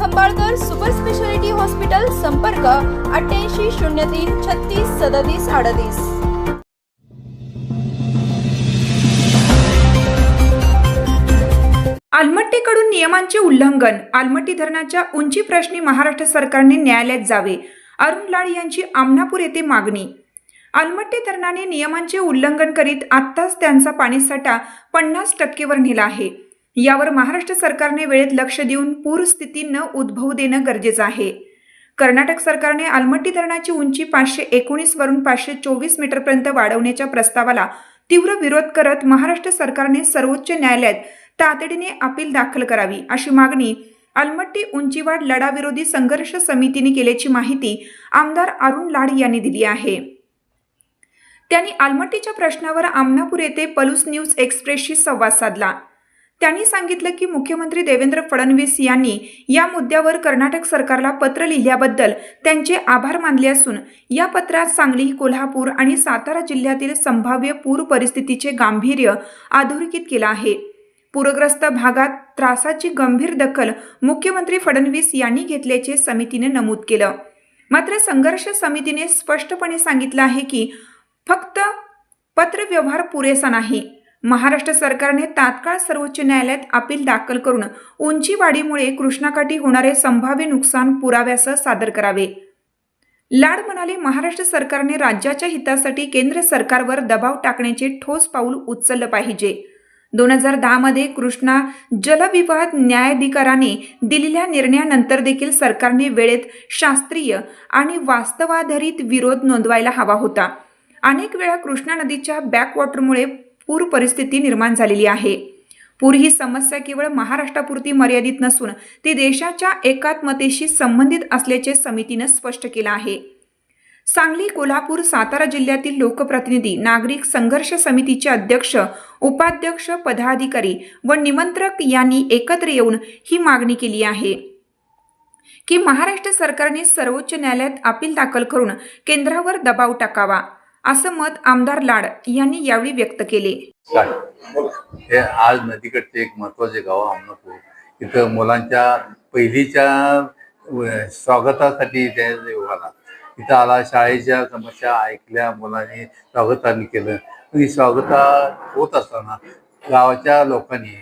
Khambalkar super speciality hospital संपर्क अठ्ठ्याऐंशी शून्य तीन छत्तीस सदतीस अडतीस. आलमट्टीकडून नियमांचे उल्लंघन आलमट्टी धरणाच्या उंची प्रश्नी महाराष्ट्र सरकारने न्यायालयात जावे अरुण लाड यांची आमनापूर येथे मागणी. आलमट्टी धरणाने नियमांचे उल्लंघन करीत आत्ताच त्यांचा पाणीसाठा पन्नास टक्केवर नेला आहे. यावर महाराष्ट्र सरकारने वेळेत लक्ष देऊन पूरस्थिती न उद्भवू देणं गरजेचं आहे. कर्नाटक सरकारने आलमट्टी धरणाची उंची पाचशे एकोणीस वरून पाचशे चोवीस मीटरपर्यंत वाढवण्याच्या प्रस्तावाला तीव्र विरोध करत महाराष्ट्र सरकारने सर्वोच्च न्यायालयात तातडीने अपील दाखल करावी अशी मागणी आलमट्टी उंचीवाढ लढाविरोधी संघर्ष समितीने केल्याची माहिती आमदार अरुण लाड यांनी दिली आहे. त्यांनी आलमट्टीच्या प्रश्नावर आमनापूर येथे पलूस न्यूज एक्सप्रेसशी संवाद साधला. त्यांनी सांगितलं की मुख्यमंत्री देवेंद्र फडणवीस यांनी या मुद्द्यावर कर्नाटक सरकारला पत्र लिहिल्याबद्दल त्यांचे आभार मानले असून या पत्रात सांगली कोल्हापूर आणि सातारा जिल्ह्यातील संभाव्य पूर परिस्थितीचे गांभीर्य अधोरेखित केलं आहे. पूरग्रस्त भागात त्रासाची गंभीर दखल मुख्यमंत्री फडणवीस यांनी घेतल्याचे समितीने नमूद केलं. मात्र संघर्ष समितीने स्पष्टपणे सांगितलं आहे की फक्त पत्रव्यवहार पुरेसा नाही. महाराष्ट्र सरकारने तात्काळ सर्वोच्च न्यायालयात अपील दाखल करून उंची वाढीमुळे कृष्णाकाठी होणारे संभाव्य नुकसान पुराव्यासह सादर करावे. लाड म्हणाले महाराष्ट्र सरकारने राज्याच्या हितासाठी केंद्र सरकारवर दबाव टाकण्याचे ठोस पाऊल उचललं पाहिजे. दोन हजार दहामध्ये कृष्णा जलविवाद न्यायाधिकराने दिलेल्या निर्णयानंतर देखील सरकारने वेळेत शास्त्रीय आणि वास्तवाधारित विरोध नोंदवायला हवा होता. अनेक वेळा कृष्णा नदीच्या बॅकवॉटरमुळे पूर परिस्थिती निर्माण झालेली आहे. पूर ही समस्या केवळ महाराष्ट्रापुरती मर्यादित नसून ती देशाच्या एकात्मतेशी संबंधित असल्याचे समितीनं स्पष्ट केलं आहे. सांगली कोल्हापूर सातारा जिल्ह्यातील लोकप्रतिनिधी नागरिक संघर्ष समितीचे अध्यक्ष उपाध्यक्ष पदाधिकारी व निमंत्रक यांनी एकत्र येऊन ही मागणी केली आहे की महाराष्ट्र सरकारने सर्वोच्च न्यायालयात अपील दाखल करून केंद्रावर दबाव टाकावा. असं मत आमदार लाड यांनी यावेळी व्यक्त केले. हे आज नदीकडचे एक महत्त्वाचे गाव आमनापूर इथं मुलांच्या पहिलीच्या स्वागतासाठी त्या आला इथं आला शाळेच्या समस्या ऐकल्या मुलांनी स्वागताने केलं. आणि स्वागता होत असताना गावाच्या लोकांनी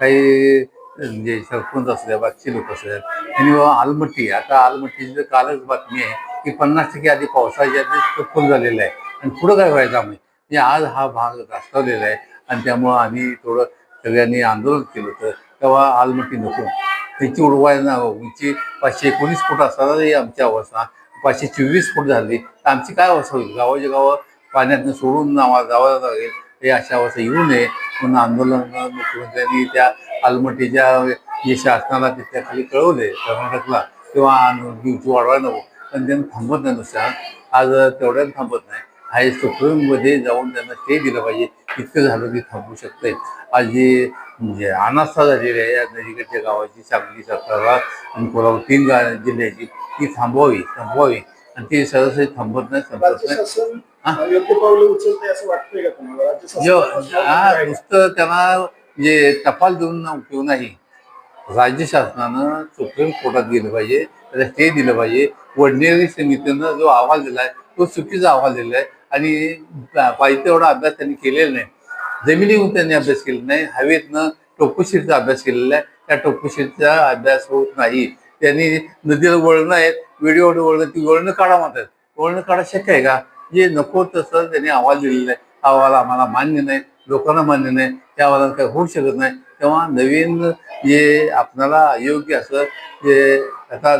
काही म्हणजे सरपंच असल्या बाकीचे लोक असल्या त्यांनी बाबा आलमट्टी आता आलमट्टीची तर कालच बातमी आहे. की पन्नास टक्के आधी पावसाच्या आधी फुल झालेलं आहे. आणि पुढं काय व्हायचं आम्ही? म्हणजे आज हा भाग रास्तावलेला आहे आणि त्यामुळं आम्ही थोडं सगळ्यांनी आंदोलन केलं होतं. तेव्हा आलमटी नको. त्यांची उडवायला उंची पाचशे एकोणीस फूट असतानाही आमची अवस्था. पाचशे चोवीस फूट झाली. तर आमची काय अवस्था होईल? गावाच्या गावं पाण्यातनं सोडून आम्हाला जावं लागेल. हे अशा अवस्था येऊ नये. म्हणून आंदोलन मुख्यमंत्र्यांनी त्या आलमटीच्या जे शासनाला तिथल्या खाली कळवले कर्नाटकला किंवा उंची वाढवायला नको. पण त्यांना थांबत नाही नुसतं. आज तेवढ्यात थांबत नाही. हाय सुप्रीममध्ये जाऊन त्यांना ते दिलं पाहिजे. इतकं झालं की थांबू शकते आज जे म्हणजे अनास्था झालेली आहे या नदीकडच्या गावाची सांगली सातारा आणि कोल्हापूर तीन गा जिल्ह्याची ती थांबवावी थांबवावी. आणि ते सहसा थांबत नाही संपत नाही. हा? नुसतं त्यांना म्हणजे टपाल देऊन उपयोग नाही राज्य शासनानं सुप्रीम कोर्टात गेलं पाहिजे. त्याला स्टे दिलं पाहिजे. वडनेरी समितीनं जो अहवाल दिलाय तो चुकीचा अहवाल दिलेला आहे आणि पाहिजे तेवढा अभ्यास त्यांनी केलेला नाही. जमिनीहून त्यांनी अभ्यास केला नाही. हवेतनं टोपशीरचा अभ्यास केलेला आहे. त्या टोपशीरचा अभ्यास होत नाही. त्यांनी नदीला वळणं आहेत व्हिडिओ वळणं ती वळणं काढा म्हणतात. वळणं काढा शक्य आहे का? जे नको तसं त्यांनी अहवाल दिलेला आहे. अहवाल आम्हाला मान्य नाही लोकांना मान्य नाही. त्या अहवालात काही होऊ शकत नाही. तेव्हा नवीन जे आपणाला अयोग्य असं जे आता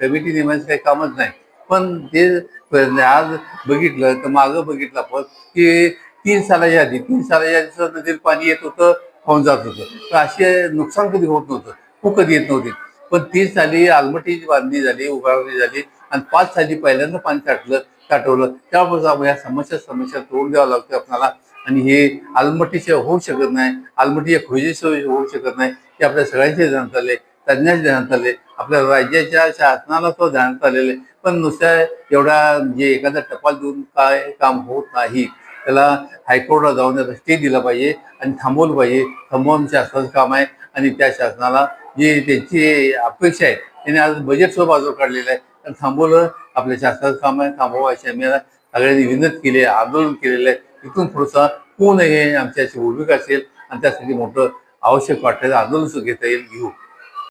कमिटी नेमायचं काही कामच नाही. पण ते आज बघितलं तर मागं बघितलं आपण की तीन सालाच्या आधी तीन सालाच्या आधीचं नदीत पाणी येत होतं होऊन जात होतं. तर असे नुकसान कधी होत नव्हतं. खूप कधी येत नव्हते. पण तीस साली आलमटीची बांधणी झाली उभारणी झाली आणि पाच साली पहिल्यांदा पाणी साठलं साठवलं. त्यापासून या समस्या समस्या तोंड द्यावं लागतं आपल्याला. आणि हे आलमटीशिवाय होऊ शकत नाही आलमटी या खोजीशिवाय होऊ शकत नाही हे आपल्या सगळ्यांचे ध्यानात आले तज्ञांचे ध्यानात आले आपल्या राज्याच्या शासनाला तो ध्यानात आलेले पण नुसत्या एवढा जे एखादा टपाल देऊन काय काम होत नाही त्याला हायकोर्टला जाऊन त्याचा स्टे दिला पाहिजे आणि थांबवलं पाहिजे. थांबवून शासनाचं काम आहे आणि त्या शासनाला जे त्यांची अपेक्षा आहे त्यांनी आज बजेट सुद्धा बाजूला काढलेलं आहे. तर थांबवलं आपल्या शासनाचं काम आहे थांबवा आम्ही सगळ्यांनी विनंती केली आहे आंदोलन केलेलं आहे. इथून पुढचा कोण हे आमच्याशी भूमिका असेल आणि त्यासाठी मोठं आवश्यक वाटतं आंदोलन सुद्धा घेता येईल. घेऊ.